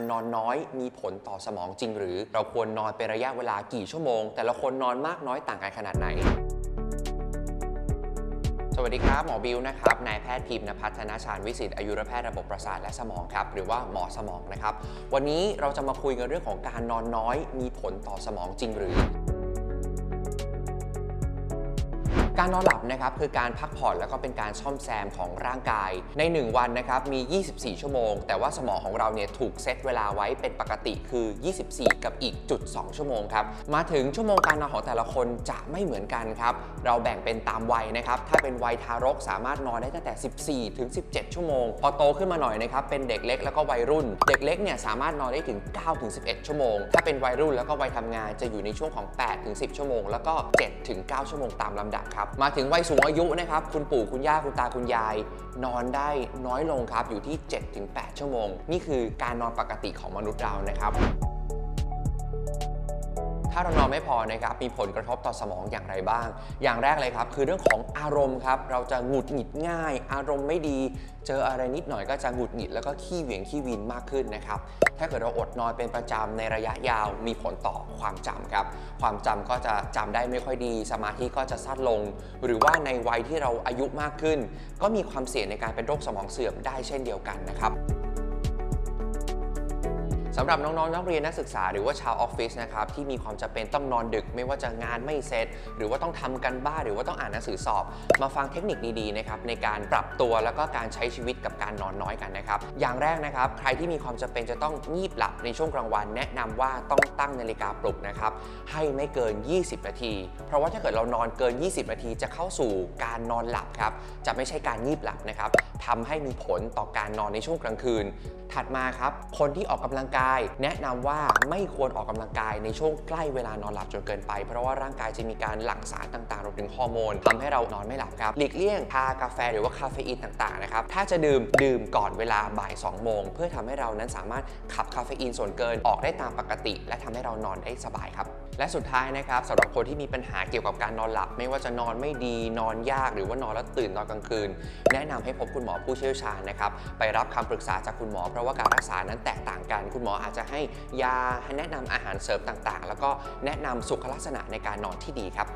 การนอนน้อยมีผลต่อสมองจริงหรือ เราควรนอนเป็นระยะเวลากี่ชั่วโมง แต่ละคนนอนมากน้อยต่างกันขนาดไหนสวัสดีครับ หมอบิวนะครับ นายแพทย์พิมพ์นภัทรชาญวิสิทธิ์อายุรแพทย์ระบบประสาทและสมองครับ หรือว่าหมอสมองนะครับ วันนี้เราจะมาคุยกันเรื่องของการนอนน้อย มีผลต่อสมองจริงหรือ การนอนหลับนะครับคือการพักผ่อนแล้วก็เป็นการซ่อมแซมของร่างกาย ใน 1 วันนะครับมี 24 ชั่วโมง แต่ว่าสมองของเราเนี่ยถูกเซตเวลาไว้เป็นปกติคือ 24 กับอีกจุด 2 ชั่วโมงครับ มาถึงชั่วโมงการนอนของแต่ละคนจะไม่เหมือนกันครับ เราแบ่งเป็นตามวัยนะครับ ถ้าเป็นวัยทารกสามารถนอนได้ตั้งแต่ 14 ถึง 17 ชั่วโมง พอโตขึ้นมาหน่อยนะครับ เป็นเด็กเล็กแล้วก็วัยรุ่น เด็กเล็กเนี่ยสามารถนอนได้ถึง 9 ถึง 11 ชั่วโมง ถ้าเป็นวัยรุ่นแล้วก็วัยทำงานจะอยู่ในช่วงของ 8 ถึง 10 ชั่วโมง แล้วก็ 7 ถึง 9 ชั่วโมงตามลำดับครับมาถึงวัยสูงอายุนะครับคุณปู่คุณย่าคุณตาคุณยาย นอนได้น้อยลงครับอยู่ที่7ถึง8ชั่วโมง นี่คือการนอนปกติของมนุษย์เรานะครับ ถ้าเรานอนไม่พอนะครับมีผลกระทบต่อสมองอย่างไรบ้าง อย่างแรกเลยครับ คือเรื่องของอารมณ์ครับเราจะหงุดหงิดง่าย อารมณ์ไม่ดี เจออะไรนิดหน่อยก็จะหงุดหงิดแล้วก็ขี้เหวี่ยงขี้วินมากขึ้นนะครับถ้าเกิดเราอดนอนเป็นประจำในระยะยาวมีผลต่อความจำครับ ความจำก็จะจำได้ไม่ค่อยดี สมาธิก็จะสั้นลง หรือว่าในวัยที่เราอายุมากขึ้น ก็มีความเสี่ยงในการเป็นโรคสมองเสื่อมได้เช่นเดียวกันนะครับำหรับน้องๆนักเรียนนักศึกษาหรือว่าชาวออฟฟิศนะครับที่มีความจำเป็นต้องนอนดึก ไม่ว่าจะงานไม่เสร็จ หรือว่าต้องทำกันบ้านหรือว่าต้องอ่านหนังสือสอบ มาฟังเทคนิคดีๆนะครับในการปรับตัวแล้วก็การใช้ชีวิตกับการนอนน้อยกันนะครับอย่างแรกนะครับใครที่มีความจำเป็นจะต้องงีบหลับในช่วงกลางวัน แนะนำว่าต้องตั้งนาฬิกาปลุกนะครับให้ไม่เกิน 20 นาที เพราะว่าถ้าเกิดเรานอนเกิน 20 นาทีจะเข้าสู่การนอนหลับครับจะไม่ใช่การงีบหลับนะครับทำให้มีผลต่อการนอนในช่วงกลางคืน ถัดมาครับคนที่ออกกำลังกาย แนะนำว่าไม่ควรออกกำลังกายในช่วงใกล้เวลานอนหลับจนเกินไป เพราะว่าร่างกายจะมีการหลั่งสารต่างๆรวมถึงฮอร์โมนทำให้เรานอนไม่หลับครับหลีกเลี่ยงชากาแฟหรือว่าคาเฟอีนต่างๆนะครับถ้าจะดื่มดื่มก่อนเวลาบ่าย2โมงเพื่อทำให้เรานั้นสามารถขับคาเฟอีนส่วนเกินออกได้ตามปกติ และทำให้เรานอนได้สบายครับและสุดท้ายนะครับสำหรับคนที่มีปัญหาเกี่ยวกับการนอนหลับ ไม่ว่าจะนอนไม่ดีนอนยากหรือว่านอนแล้วตื่นตอนกลางคืน แนะนำให้พบคุณหมอผู้เชี่ยวชาญนะครับไปรับคำปรึกษาจากคุณหมอเพราะว่าการรักษานั้นแตกต่างกัน คุณหมออาจจะให้ยาให้แนะนำอาหารเสริมต่างๆ แล้วก็แนะนำสุขลักษณะในการนอนที่ดีครับ